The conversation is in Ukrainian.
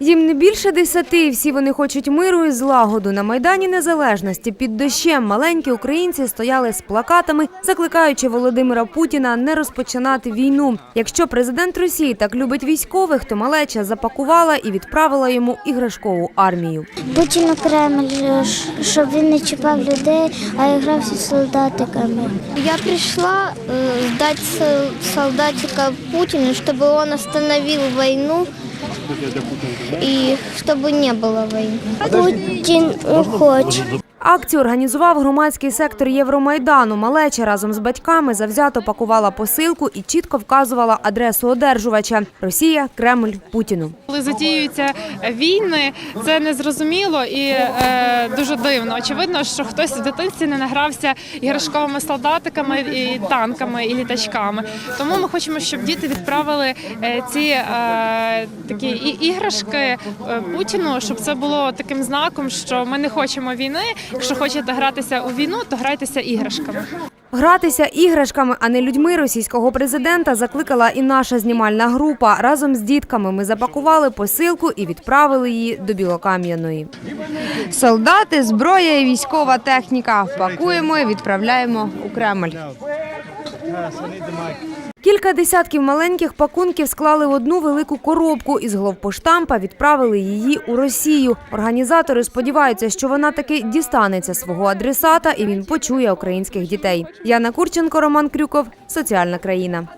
Їм не більше десяти, всі вони хочуть миру і злагоду. На Майдані Незалежності під дощем маленькі українці стояли з плакатами, закликаючи Володимира Путіна не розпочинати війну. Якщо президент Росії так любить військових, то малеча запакувала і відправила йому іграшкову армію. Путін у Кремль, щоб він не чіпав людей, а грався з солдатиками. Я прийшла здати солдатика Путіну, щоб він остановив війну і чтобы не было войны. Путин хоче. Акцію організував громадський сектор Євромайдану. Малеча разом з батьками завзято пакувала посилку і чітко вказувала адресу одержувача – Росія, Кремль, Путіну. Коли затіюються війни, це незрозуміло і е, дуже дивно. Очевидно, що хтось в дитинстві не награвся іграшковими солдатиками, і танками і літачками. Тому ми хочемо, щоб діти відправили е, ці е, такі іграшки е, Путіну, щоб це було таким знаком, що ми не хочемо війни. Якщо хочете гратися у війну, то грайтеся іграшками. Гратися іграшками, а не людьми російського президента закликала і наша знімальна група. Разом з дітками ми запакували посилку і відправили її до Білокам'яної. Солдати, зброя і військова техніка. Пакуємо і відправляємо у Кремль. Кілька десятків маленьких пакунків склали в одну велику коробку і з главпоштампа відправили її у Росію. Організатори сподіваються, що вона таки дістанеться свого адресата і він почує українських дітей. Яна Курченко, Роман Крюков, Соціальна країна.